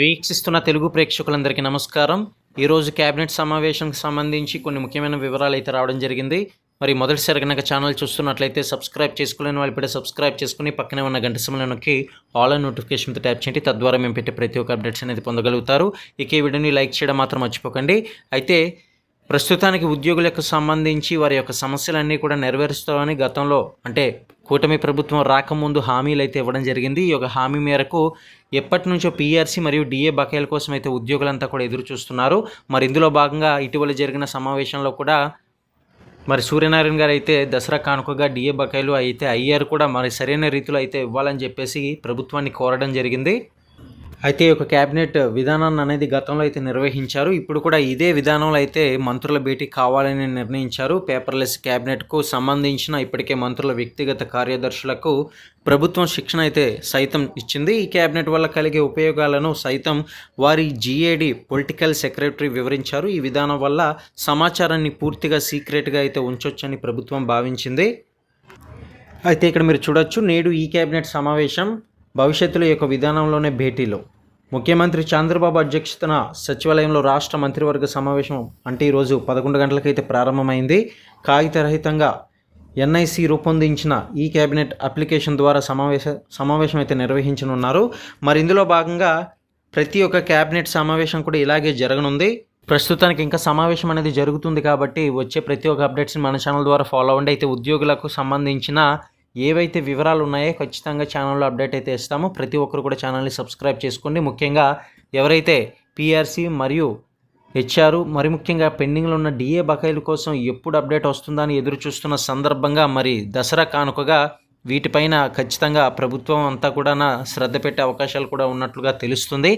వీక్షిస్తున్న తెలుగు ప్రేక్షకులందరికీ నమస్కారం. ఈరోజు కేబినెట్ సమావేశంకి సంబంధించి కొన్ని ముఖ్యమైన వివరాలు అయితే రావడం జరిగింది. మరి మొదటిసారి కనుక ఛానల్ చూస్తున్నట్లయితే సబ్స్క్రైబ్ చేసుకోలేని వాళ్ళు ఇప్పుడే సబ్స్క్రైబ్ చేసుకుని పక్కనే ఉన్న గంట సమయంలో నొక్కి ఆల్ అండ్ నోటిఫికేషన్తో ట్యాప్ చేయండి. తద్వారా మేము పెట్టే ప్రతి ఒక్క అప్డేట్స్ అనేది పొందగలుగుతారు. ఇక ఈ వీడియోని లైక్ చేయడం మాత్రం మర్చిపోకండి. అయితే ప్రస్తుతానికి ఉద్యోగులకు సంబంధించి వారి యొక్క సమస్యలన్నీ కూడా నెరవేరుస్తామని గతంలో అంటే కూటమి ప్రభుత్వం రాకముందు హామీలు అయితే ఇవ్వడం జరిగింది. ఈ యొక్క హామీ మేరకు ఎప్పటి నుంచో పీఆర్సీ మరియు డిఏ బకాయిల కోసం అయితే ఉద్యోగులంతా కూడా ఎదురు చూస్తున్నారు మరి ఇందులో భాగంగా ఇటీవల జరిగిన సమావేశంలో కూడా మరి సూర్యనారాయణ గారు అయితే దసరా కానుకగా డిఏ బకాయిలు అయితే అయ్యారు కూడా మరి సరైన రీతిలో అయితే ఇవ్వాలని చెప్పేసి ప్రభుత్వాన్ని కోరడం జరిగింది. అయితే ఒక క్యాబినెట్ విధానాన్ని అనేది గతంలో అయితే నిర్వహించారు. ఇప్పుడు కూడా ఇదే విధానంలో అయితే మంత్రుల భేటీ కావాలని నిర్ణయించారు. పేపర్లెస్ క్యాబినెట్కు సంబంధించిన ఇప్పటికే మంత్రుల వ్యక్తిగత కార్యదర్శులకు ప్రభుత్వం శిక్షణ అయితే సైతం ఇచ్చింది. ఈ క్యాబినెట్ వల్ల కలిగే ఉపయోగాలను సైతం వారి జిఏడి పొలిటికల్ సెక్రటరీ వివరించారు. ఈ విధానం వల్ల సమాచారాన్ని పూర్తిగా సీక్రెట్గా అయితే ఉంచొచ్చని ప్రభుత్వం భావించింది. అయితే ఇక్కడ మీరు చూడొచ్చు నేడు ఈ కేబినెట్ సమావేశం భవిష్యత్తులో యొక్క విధానంలోనే భేటీలో. ముఖ్యమంత్రి చంద్రబాబు అధ్యక్షతన సచివాలయంలో రాష్ట్ర మంత్రివర్గ సమావేశం అంటే ఈరోజు పదకొండు గంటలకైతే ప్రారంభమైంది. కాగితరహితంగా ఎన్ఐసి రూపొందించిన ఈ కేబినెట్ అప్లికేషన్ ద్వారా సమావేశ సమావేశం అయితే నిర్వహించనున్నారు. మరి ఇందులో భాగంగా ప్రతి ఒక్క కేబినెట్ సమావేశం కూడా ఇలాగే జరగనుంది. ప్రస్తుతానికి ఇంకా సమావేశం అనేది జరుగుతుంది కాబట్టి వచ్చే ప్రతి ఒక్క అప్డేట్స్ని మన ఛానల్ ద్వారా ఫాలో అవ్వండి. అయితే ఉద్యోగులకు సంబంధించిన ఏవైతే వివరాలు ఉన్నాయో ఖచ్చితంగా ఛానల్లో అప్డేట్ అయితే ఇస్తాము. ప్రతి ఒక్కరు కూడా ఛానల్ని సబ్స్క్రైబ్ చేసుకోండి. ముఖ్యంగా ఎవరైతే పిఆర్సీ మరియు హెచ్ఆర్ మరి ముఖ్యంగా పెండింగ్లో ఉన్న డిఏ బకాయిల కోసం ఎప్పుడు అప్డేట్ వస్తుందని ఎదురు చూస్తున్న సందర్భంగా మరి దసరా కానుకగా వీటిపైన ఖచ్చితంగా ప్రభుత్వం అంతా కూడా శ్రద్ధ పెట్టే అవకాశాలు కూడా ఉన్నట్లుగా తెలుస్తుంది.